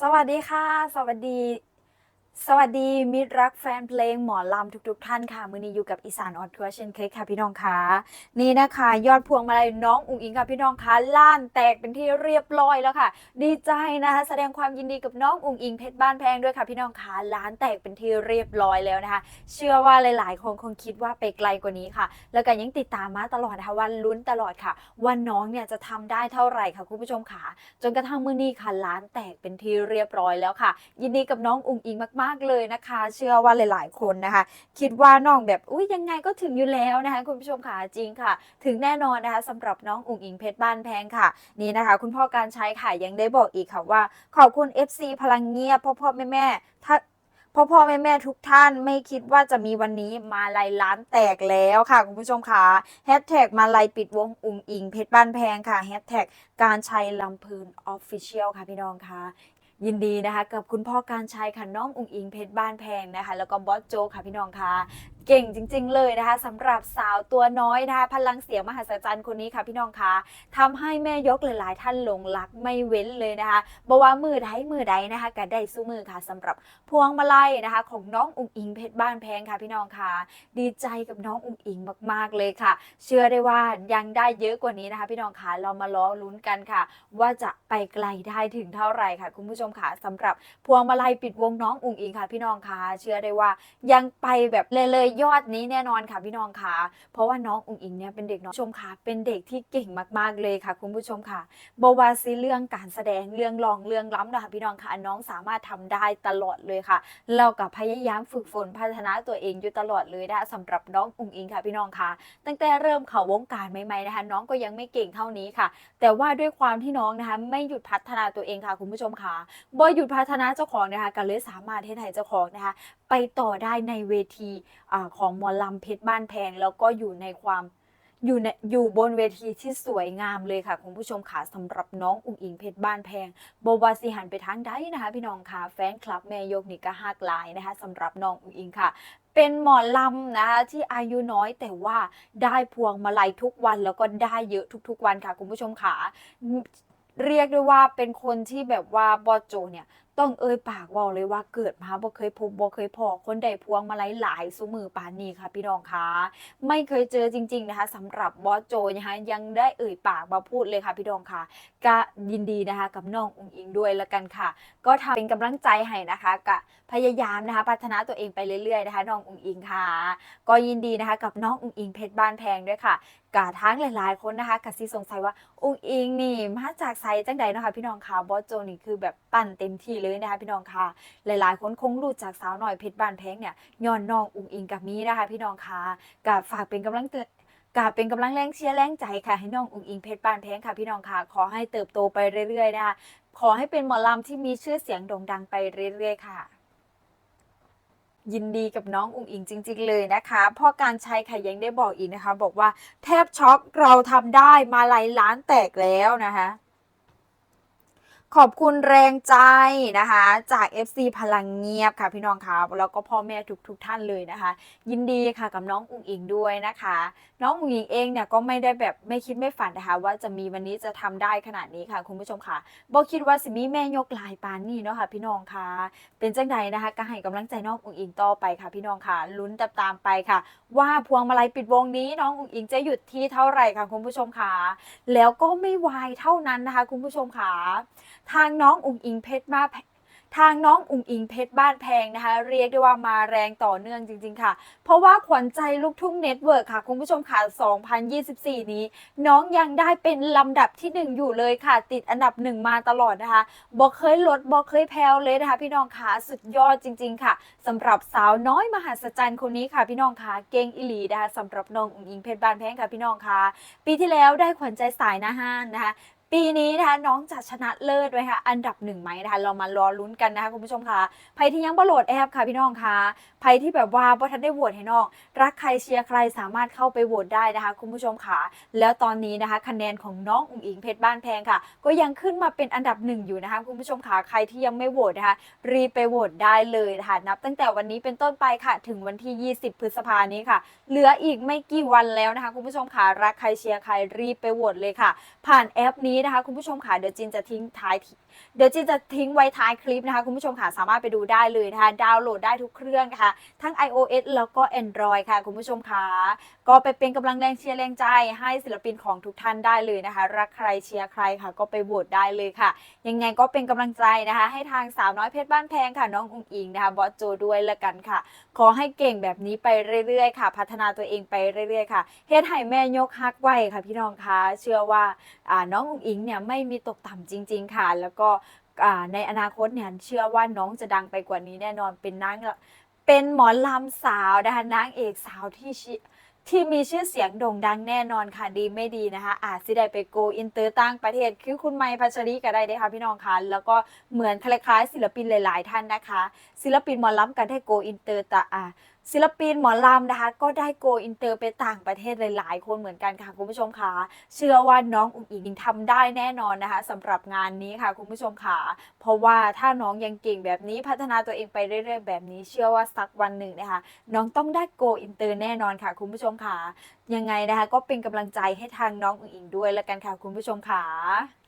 สวัสดีค่ะ สวัสดี สวัสดีมิตรรักแฟนเพลงหมอลำทุกๆท่านค่ะมือนี้อยู่กับอีสานออนทัวร์เช่นเคยค่ะพี่น้องคะนี่นะคะ ยอดพวงมาลัยน้องอุ๋งอิงค่ะพี่น้องคะล้านแตกเป็นที่เรียบร้อยแล้วค่ะ ดีใจนะคะ แสดงความยินดีกับน้องอุ๋งอิงเพชรบ้านแพงด้วยค่ะพี่น้องคะล้านแตกเป็นที่เรียบร้อยแล้วนะคะ เชื่อว่าหลายๆคนคงคิดว่าไปไกลกว่านี้ค่ะ แล้วก็ยังติดตามมาตลอดนะคะวันลุ้นตลอดค่ะว่าน้องเนี่ยจะทำได้เท่าไหร่ค่ะคุณผู้ชมค่ะจนกระทั่งมือนี้ค่ะล้านแตกเป็นที่เรียบร้อยแล้วค่ะ ยินดีกับน้องอุ๋งอิงมากๆเลยนะคะ เชื่อว่าหลาย ๆ คนนะคะ คิดว่าน้องแบบอุ้ยยังไงก็ถึงอยู่แล้วนะคะ คุณผู้ชมค่ะจริงค่ะ ถึงแน่นอนนะคะสำหรับน้องอุ๋งอิงเพชรบ้านแพงค่ะ นี่นะคะ คุณพ่อการใช้ค่ะยังได้บอกอีกค่ะว่า ขอบคุณ FC พลังเงียบพ่อพ่อแม่แม่ถ้าพ่อพ่อแม่แม่ทุกท่านไม่คิดว่าจะมีวันนี้มาลายล้านแตกแล้วค่ะ คุณผู้ชมค่ะแฮชแท็กมาลายปิดวงอุงอิงเพชรบ้านแพงค่ะแฮชแท็กการชัยลำพืนออฟฟิเชียลค่ะพี่น้องค่ะ ยินดีนะคะ กับคุณพ่อการชัยค่ะน้องอุงอิงเพชรบ้านแพงนะคะ แล้วก็บอสโจค่ะพี่น้องค่ะ เก่งจริง ๆ เลยนะคะสำหรับสาวตัวน้อยนะคะพลังเสียงมหัศจรรย์คนนี้ค่ะพี่น้องคะทำให้แม่ยกหลายๆท่านหลงรักไม่เว้นเลยนะคะบอกว่ามือใดมือใดนะคะก็ได้สู้มือค่ะสำหรับพวงมาลัยนะคะ ของน้องอุ๋งอิงเพชรบ้านแพงค่ะพี่น้องคะดีใจกับน้องอุ๋งอิงมาก ๆเลยค่ะ เชื่อได้ว่ายังได้เยอะกว่านี้นะคะ พี่น้องคะเรามาล้อลุ้นกันค่ะ ว่าจะไปไกลได้ถึงเท่าไหร่ค่ะ คุณผู้ชมคะสำหรับพวงมาลัยปิดวงน้องอุ๋งอิงค่ะ พี่น้องคะเชื่อได้ว่ายังไปแบบเลยเลยอดนี้แน่นอนค่ะพี่น้องค่ะ เพราะว่าน้องอุ๋งอิงเนี่ยเป็นเด็กน้องชมค่ะ เป็นเด็กที่เก่งมาก ๆเลยค่ะ คุณผู้ชมค่ะบวาซีเรื่องการแสดงเรื่องรองเรื่องล้ำนะคะพี่น้องค่ะน้องสามารถทำได้ตลอดเลยค่ะ เรากับพยายามฝึกฝนพัฒนาตัวเองอยู่ตลอดเลยนะสำหรับน้องอุงอิงค่ะพี่น้องค่ะ ตั้งแต่เริ่มเข้าวงการใหม่ๆนะคะน้องก็ยังไม่เก่งเท่านี้ค่ะ แต่ว่าด้วยความที่น้องนะคะไม่หยุดพัฒนาตัวเองค่ะคุณผู้ชมค่ะบ่หยุดพัฒนาเจ้าของนะคะก็เลยสามารถให้ไทยเจ้าของนะคะ ไปต่อได้ในเวทีอของหมอลำเพชรบ้านแพง แล้วก็อยู่ในความอยู่ในอยู่บนเวทีที่สวยงามเลยค่ะคุณผู้ชมค่ะสำหรับน้องอุ๋งอิงเพชรบ้านแพงบวาสิหันไปทางใดนะคะ พี่น้องค่ะแฟนคลับแม่ยกนี่ก็ฮักหลายนะคะสำหรับน้องอุ๋งอิงค่ะ เป็นหมอลำนะคะที่อายุน้อยแต่ว่าได้พวงมาลัยทุกวันแล้วก็ได้เยอะทุกๆวันค่ะคุณผู้ชมค่ะเรียกได้ว่าเป็นคนที่แบบว่าบอโจเนี่ยต้องเอ่ยปากเว่าเลยว่าเกิดมาบ่เคยพบบ่เคยพอคนใดพวงมาลัยหลายสุมือปานนี้ค่ะ พี่น้องคะไม่เคยเจอจริง ๆนะคะสำหรับบอสโจนะคะยังได้เอ่ยปากมาพูดเลยค่ะพี่น้องคะก็ยินดีนะคะกับน้องอุงอิงด้วยละกันค่ะ ก็ทำเป็นกำลังใจให้นะคะกะพยายามนะคะพัฒนาตัวเองไปเรื่อยๆนะคะน้องอุงอิงค่ะ ก็ยินดีนะคะกับน้องอุงอิงเพชรบ้านแพงด้วยค่ะกะทั้งหลายๆคนนะคะกะซิสงสัยว่าอุงอิงนี่มาจากไซจังใดเนาะคะพี่น้องค่ะบอสโจนี่คือแบบปั่นเต็มที่เลยนะคะพี่น้องค่ะ หลายๆ คนคงรู้จักสาวหน่อยเพชรบานแพงเนี่ยย้อนน้องอุ้งอิงกับมีนะคะพี่น้องค่ะกับฝากเป็นกำลังเตือนกาเป็นกำลังแรงเชียร์แรงใจค่ะ ให้น้องอุ้งอิงเพชรบานแพงค่ะพี่น้องค่ะขอให้เติบโตไปเรื่อยๆนะคะขอให้เป็นหมอลำที่มีชื่อเสียงโด่งดังไปเรื่อยๆค่ะยินดีกับน้องอุ๋งอิงจริง ๆ เลยนะคะพ่อการชัยค่ะยังได้บอกอีกนะคะ บอกว่าแทบช็อกเราทำได้มาลายล้านแตกแล้วนะคะ ขอบคุณแรงใจนะคะ จาก FC พลังเงียบค่ะพี่น้องค่ะแล้วก็พ่อแม่ทุกๆทท่านเลยนะคะ ยินดีค่ะกับน้องอุ๋งอิงด้วยนะคะ น้องอุ๋งอิงเองเนี่ยก็ไม่ได้แบบไม่คิดไม่ฝันนะคะ ว่าจะมีวันนี้จะทำได้ขนาดนี้ค่ะ คุณผู้ชมค่ะบอคิดว่าสิมีแม่ยกลายปานนี่เนาะค่ะ พี่น้องค่ะ เป็นจังใดนะคะก็ให้กำลังใจน้องอุ๋งอิงต่อไปค่ะ พี่น้องค่ะลุ้นตามตามๆไปค่ะ ว่าพวงมาลัยปิดวงนี้ น้องอุ๋งอิงจะหยุดที่เท่าไหร่ค่ะคุณผู้ชมค่ะแล้วก็ไม่วายเท่านั้นนะคะ คุณผู้ชมค่ะทางน้องอุ๋งอิงเพชรมาทางน้องอุ๋งอิงเพชรบ้านแพงนะคะ เรียกได้ว่ามาแรงต่อเนื่องจริง ๆ ค่ะ เพราะว่าขวัญใจลูกทุ่งเน็ตเวิร์กค่ะ คุณผู้ชมค่ะ 2024 นี้ น้องยังได้เป็นลำดับที่ 1 อยู่เลยค่ะ ติดอันดับหนึ่งมาตลอดนะคะบอกเคยลดบอกเคยแพ้วเลยนะคะ พี่น้องค่ะสุดยอดจริง ๆ ค่ะสำหรับสาวน้อยมหัศจรรย์คนนี้ค่ะ พี่น้องค่ะเก่งอิลีนะคะสำหรับน้องอุ๋งอิงเพชรบ้านแพงค่ะพี่น้องค่ะปีที่แล้วได้ขวัญใจสายหน้าห้านนะคะ ปีนี้นะคะน้องจะชนะเลิศไว้ค่ะอันดับหนึ่งไหมนะคะเรามารอลุ้นกันนะคะคุณผู้ชมค่ะใครที่ยังบ่โหลดแอปค่ะพี่น้องค่ะใครที่แบบว่าบ่ทันได้โหวตให้น้อง รักใครเชียร์ใครสามารถเข้าไปโหวตได้นะคะ คุณผู้ชมค่ะ แล้วตอนนี้นะคะ คะแนนของน้องอุ๋งอิงเพชรบ้านแพงค่ะ ก็ยังขึ้นมาเป็นอันดับหนึ่งอยู่นะคะคุณผู้ชมค่ะใครที่ยังไม่โหวตนะคะรีบไปโหวตได้เลยนะคะนับ ตั้งแต่วันนี้เป็นต้นไปค่ะ ถึงวันที่ 20 พฤษภานี้ค่ะ เหลืออีกไม่กี่วันแล้วนะคะคุณผู้ชมค่ะรักใครเชียร์ใครรีบไปโหวตเลยค่ะ ผ่านแอปนี้นะคะคุณผู้ชมค่ะเดี๋ยวจินจะทิ้งท้าย เดี๋ยวจินจะทิ้งไว้ท้ายคลิปนะคะ คุณผู้ชมค่ะสามารถไปดูได้เลยนะคะ ดาวน์โหลดได้ทุกเครื่องนะคะ ทั้ง iOS แล้วก็ Android ค่ะ คุณผู้ชมค่ะ ก็ไปเป็นกำลังแรงเชียร์แรงใจ ให้ศิลปินของทุกท่านได้เลยนะคะ รักใครเชียร์ใครค่ะ ก็ไปโหวตได้เลยค่ะ ยังไงก็เป็นกำลังใจนะคะ ให้ทางสาวน้อยเพชรบ้านแพงค่ะน้องอุ้งอิงนะคะบอสโจด้วยละกันค่ะ ขอให้เก่งแบบนี้ไปเรื่อยๆ ค่ะ พัฒนาตัวเองไปเรื่อยๆ ค่ะเฮ็ดให้แม่ยกฮักไว้ค่ะพี่น้องคะเชื่อว่าน้องอุ้งอิงเนี่ยไม่มีตกต่ำจริง ๆ ค่ะแล้วก็อ่าในอนาคตเนี่ยเชื่อว่าน้องจะดังไปกว่านี้แน่นอนเป็นนางเป็นหมอลำสาวนะคะนางเอกสาวที่ชที่มีชื่อเสียงโด่งดังแน่นอนค่ะดีไม่ดีนะคะ อาจสิได้ไปโกอินเตอร์ต่างประเทศ คือคุณไมค์พัชรีก็ได้เด้ค่ะพี่น้องคะแล้วก็เหมือนคล้ายๆศิลปินหลาย ๆ ท่านนะคะ ศิลปินหมอลำกันได้โกอินเตอร์แต่อ่า ศิลปินหมอลำนะคะ ก็ได้โกอินเตอร์ไปต่างประเทศหลายๆ คนเหมือนกันค่ะคุณผู้ชมค่ะเชื่อว่าน้องอุ๋งอิงทำได้แน่นอนนะคะสำหรับงานนี้ค่ะคุณผู้ชมค่ะเพราะว่าถ้าน้องยังเก่งแบบนี้พัฒนาตัวเองไปเรื่อย ๆ แบบนี้ เชื่อว่าสักวันหนึ่งนะคะ น้องต้องได้โกอินเตอร์แน่นอนค่ะคุณผู้ชมค่ะยังไงนะคะ ก็เป็นกำลังใจให้ทางน้องอุ๋งอิงด้วยล้วกันค่ะคุณผู้ชมค่ะ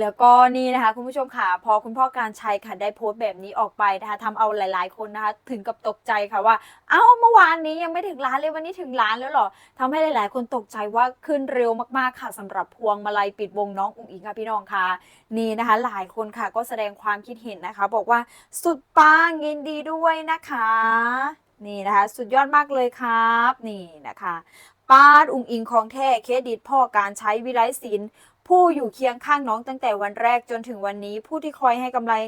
แล้วก็นี่นะคะคุณผู้ชมค่ะพอคุณพ่อการชัยค่ะได้โพสต์แบบนี้ออกไปนะคะทำเอาหลาย ๆ คนนะคะถึงกับตกใจค่ะว่า เอ้าเมื่อวานนี้ยังไม่ถึงล้านเลยวันนี้ถึงล้านแล้วหรอทำให้หลาย ๆ คนตกใจว่าขึ้นเร็วมาก ๆ ค่ะสำหรับพวงมาลัยปิดวงน้องอุ๋งอิงค่ะพี่น้องค่ะนี่นะคะ หลายคนค่ะก็แสดงความคิดเห็นนะคะ บอกว่าสุดปังยินดีด้วยนะคะนี่นะคะสุดยอดมากเลยครับนี่นะคะป้าอุ๋งอิงของแท้เครดิตพ่อการใช้วิไลศิลป์ ผู้อยู่เคียงข้างน้องตั้งแต่วันแรกจนถึงวันนี้ ผู้ที่คอยให้กำลัง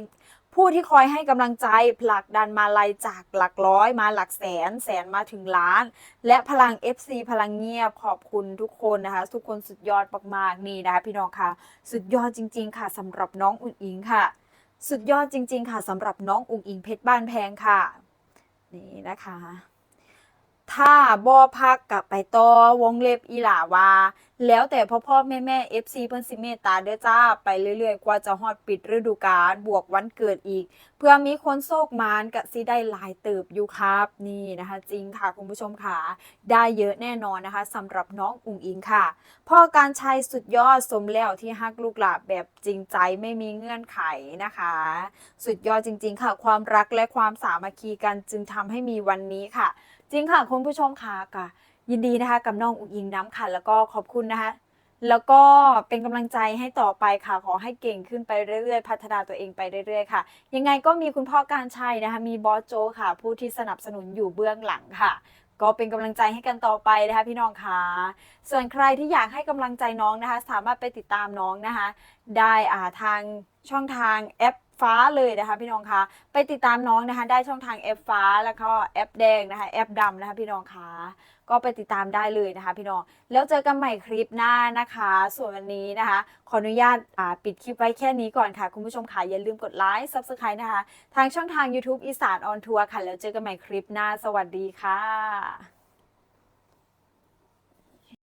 ผู้ที่คอยให้กำลังใจผลักดันมาลัยจากหลักร้อยมาหลักแสน แสนมาถึงล้าน และพลัง FC พลังเงียบขอบคุณทุกคนนะคะ ทุกคนสุดยอดมากๆนี่นะคะพี่น้องค่ะ สุดยอดจริง ๆ ค่ะสำหรับน้องอุ่นอิงค่ะ สุดยอดจริง ๆ ค่ะสำหรับน้องอุ๋งอิงเพชรบ้านแพงค่ะ นี่นะคะ ถ้าบ่พักกลับไปต่อวงเล็บอีหลาว่า แล้วแต่พ่อพ่อแม่แม่ FC เพิ่นสิเมตตาเด้อจ้า ไปเรื่อยๆ กว่าจะฮอดปิดฤดูกาลบวกวันเกิดอีก เพื่อมีคนโชคมานก็สิได้หลายเติบอยู่ครับนี่นะคะ จริงค่ะคุณผู้ชมค่ะ ได้เยอะแน่นอนนะคะสำหรับน้องอุ๋งอิงค่ะ พ่อการชัยสุดยอดสมแล้วที่ฮักลูกหลาแบบจริงใจไม่มีเงื่อนไขนะคะ สุดยอดจริง ๆ ค่ะ ความรักและความสามัคคีกันจึงทำให้มีวันนี้ค่ะ จริงค่ะคุณผู้ชมค่ะก็ยินดีนะคะกับน้องอุ๋งอิงน้ำค่ะแล้วก็ขอบคุณนะคะ แล้วก็เป็นกำลังใจให้ต่อไปค่ะขอให้เก่งขึ้นไปเรื่อยๆ พัฒนาตัวเองไปเรื่อยๆค่ะ ยังไงก็มีคุณพ่อการชัยนะคะ มีบอสโจค่ะ ผู้ที่สนับสนุนอยู่เบื้องหลังค่ะก็เป็นกำลังใจให้กันต่อไปนะคะพี่น้องค่ะส่วนใครที่อยากให้กำลังใจน้องนะคะ สามารถไปติดตามน้องนะคะ ได้อ่าทางช่องทางแอป ฟ้าเลยนะคะพี่น้องคะไปติดตามน้องนะคะได้ช่องทางแอปฟ้าแล้วก็แอปแดงนะคะแอปดำนะคะพี่น้องคะก็ไปติดตามได้เลยนะคะ พี่น้องแล้วเจอกันใหม่คลิปหน้านะคะ ส่วนวันนี้นะคะ ขออนุญาตาปิดคลิปไว้แค่นี้ก่อนค่ะ คุณผู้ชมค่ะอย่าลืมกดไลค์ Subscribe นะคะ ทางช่องทาง YouTube อีสานออนทัวร์ค่ะ แล้วเจอกันใหม่คลิปหน้าสวัสดีค่ะ